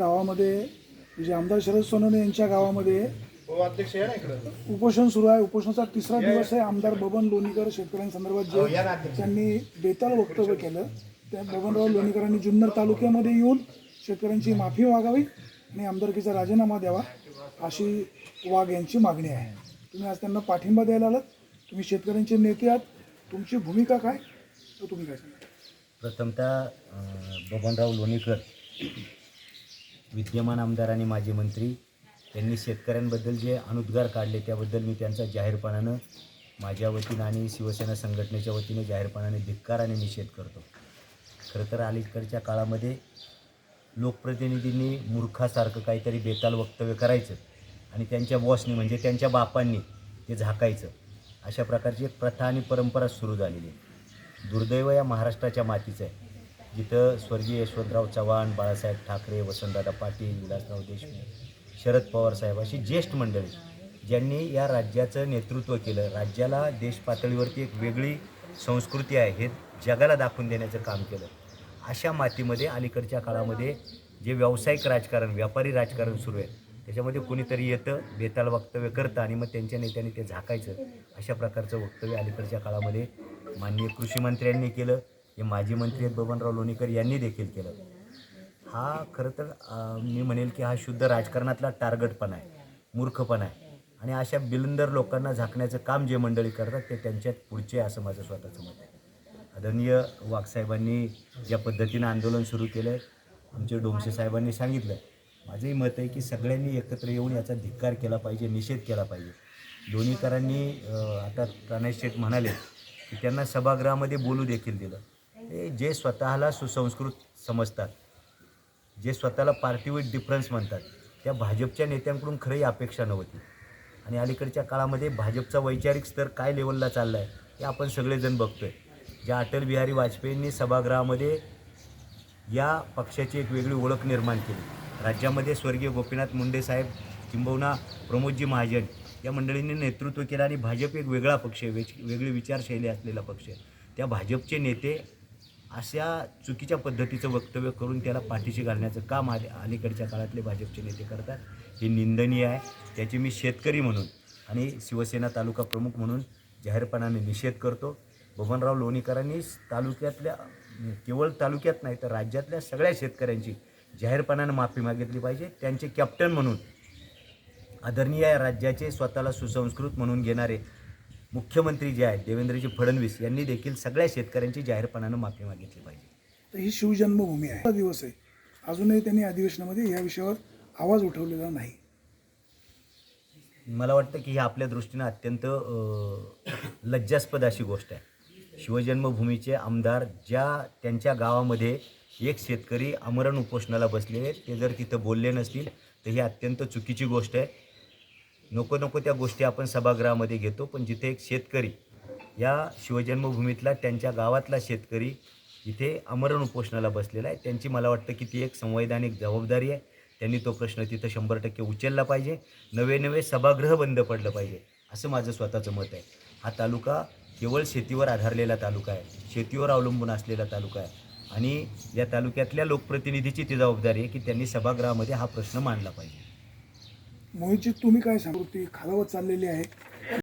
गावामध्ये जे आमदार शरद सोनवणे यांच्या गावामध्ये हो उपोषण सुरू आहे. उपोषणाचा तिसरा दिवस आहे. आमदार बबन लोणीकर शेतकऱ्यांसंदर्भात हो, जे. त्यांनी बेताल वक्तव्य केलं त्या बबनराव लोणीकरांनी जुन्नर तालुक्यामध्ये येऊन शेतकऱ्यांची माफी मागावी आणि आमदारकीचा राजीनामा द्यावा अशी वाघ यांची मागणी आहे. तुम्ही आज त्यांना पाठिंबा द्यायला आलात. तुम्ही शेतकऱ्यांचे नेते आहात. तुमची भूमिका काय? तर तुम्ही काय सांगा प्रथमतः बबनराव लोणीकर विद्यमान आमदार आणि माजी मंत्री यांनी शेतकऱ्यांबद्दल जे अनुद्गार काढले त्याबद्दल मी त्यांचा जाहीरपणानं माझ्या वतीनं आणि शिवसेना संघटनेच्या वतीने जाहीरपणाने धिक्कार आणि निषेध करतो. खरं तर अलीकडच्या काळामध्ये लोकप्रतिनिधींनी मूर्खासारखं काहीतरी बेताल वक्तव्य करायचं आणि त्यांच्या बॉसनी म्हणजे त्यांच्या बापांनी ते झाकायचं अशा प्रकारची एक प्रथा आणि परंपरा सुरू झालेली आहे. दुर्दैव या महाराष्ट्राच्या मातीचं आहे. जिथं स्वर्गीय यशवंतराव चव्हाण बाळासाहेब ठाकरे वसंतदादा पाटील विलासराव देशमुख शरद पवार साहेब अशी ज्येष्ठ मंडळी ज्यांनी या राज्याचं नेतृत्व केलं. राज्याला देश पातळीवरती एक वेगळी संस्कृती आहे हे जगाला दाखवून देण्याचं काम केलं. अशा मातीमध्ये अलीकडच्या काळामध्ये जे व्यावसायिक राजकारण व्यापारी राजकारण सुरू आहे त्याच्यामध्ये कोणीतरी येतं बेताल वक्तव्य करतं आणि मग त्यांच्या नेत्याने ते झाकायचं. अशा प्रकारचं वक्तव्य अलीकडच्या काळामध्ये माननीय कृषीमंत्र्यांनी केलं. हे माजी मंत्री आहेत बबनराव लोणीकर यांनी देखील केलं. हा खरं तर मी म्हणेल की हा शुद्ध राजकारणातला टार्गेटपणा आहे मूर्खपणा आहे. आणि अशा बिलंदर लोकांना झाकण्याचं काम जे मंडळी करतात ते त्यांच्यात पुढचे असं माझं स्वतःचं मत आहे. आदरणीय वाघसाहेबांनी ज्या पद्धतीनं आंदोलन सुरू केलं आहे आमचे डोमसे साहेबांनी सांगितलं माझंही मत आहे की सगळ्यांनी एकत्र येऊन याचा धिक्कार केला पाहिजे निषेध केला पाहिजे. दोन्हीकरांनी आता प्रणय शेठ म्हणाले की त्यांना सभागृहामध्ये बोलू देखील दिलं. हे जे स्वतःला सुसंस्कृत समजतात जे स्वतःला पार्टी विथ डिफरन्स म्हणतात त्या भाजपच्या नेत्यांकडून खरंही अपेक्षा नव्हती. आणि अलीकडच्या काळामध्ये भाजपचा वैचारिक स्तर काय लेवलला चालला आहे हे आपण सगळेजण बघतो आहे ज्या अटल बिहारी वाजपेयींनी सभागृहामध्ये या पक्षाची एक वेगळी ओळख निर्माण केली. राज्यामध्ये स्वर्गीय गोपीनाथ मुंडे साहेब किंबहुना प्रमोदजी महाजन या मंडळींनी नेतृत्व केलं आणि भाजप एक वेगळा पक्ष आहे वेच वेगळी विचारशैली असलेला पक्ष आहे. त्या भाजपचे नेते अशा चुकीच्या पद्धतीचं वक्तव्य करून त्याला पाठीशी घालण्याचं काम आले अलीकडच्या काळातले भाजपचे नेते करतात. हे निंदनीय आहे. त्याचे मी शेतकरी म्हणून आणि शिवसेना तालुका प्रमुख म्हणून जाहीरपणाने निषेध करतो. बबनराव लोणीकरांनी तालुक्यातल्या केवळ तालुक्यात नाही तर राज्यातल्या सगळ्या शेतकऱ्यांची जाहीरपणानं माफी मागितली पाहिजे. त्यांचे कॅप्टन म्हणून आदरणीय राज्याचे स्वतःला सुसंस्कृत म्हणून घेणारे मुख्यमंत्री जे आहेत देवेंद्रजी फडणवीस यांनी देखील सगळ्या शेतकऱ्यांची जाहीरपणानं माफी मागितली पाहिजे. तर ही शिवजन्मभूमी आहे. हा दिवस आहे. अजूनही त्यांनी अधिवेशनामध्ये या विषयावर आवाज उठवलेला नाही. मला वाटतं की ही आपल्या दृष्टीनं अत्यंत लज्जास्पद अशी गोष्ट आहे. शिवजन्मभूमीचे आमदार ज्या त्यांच्या गावामध्ये एक शेतकरी आमरण उपोषणाला बसले ते जर तिथं बोलले नसतील तर ही अत्यंत चुकीची गोष्ट आहे. नको नको त्या गोष्टी आपण सभागृहामध्ये घेतो पण जिथे एक शेतकरी या शिवजन्मभूमीतला त्यांच्या गावातला शेतकरी इथे आमरण उपोषणाला बसलेला आहे. त्यांची मला वाटतं की ती एक संवैधानिक जबाबदारी आहे. त्यांनी तो प्रश्न तिथं शंभर टक्के उचलला पाहिजे. नवे नवे सभागृह बंद पडलं पाहिजे असं माझं स्वतःचं मत आहे. हा तालुका केवळ शेतीवर आधारलेला तालुका आहे. शेतीवर अवलंबून असलेला तालुका आहे. आणि या तालुक्यातल्या लोकप्रतिनिधीची ती जबाबदारी आहे की त्यांनी सभागृहामध्ये हा प्रश्न मांडला पाहिजे. मोहितजी तुम्ही काय सांगू? ती खालावत चाललेली आहे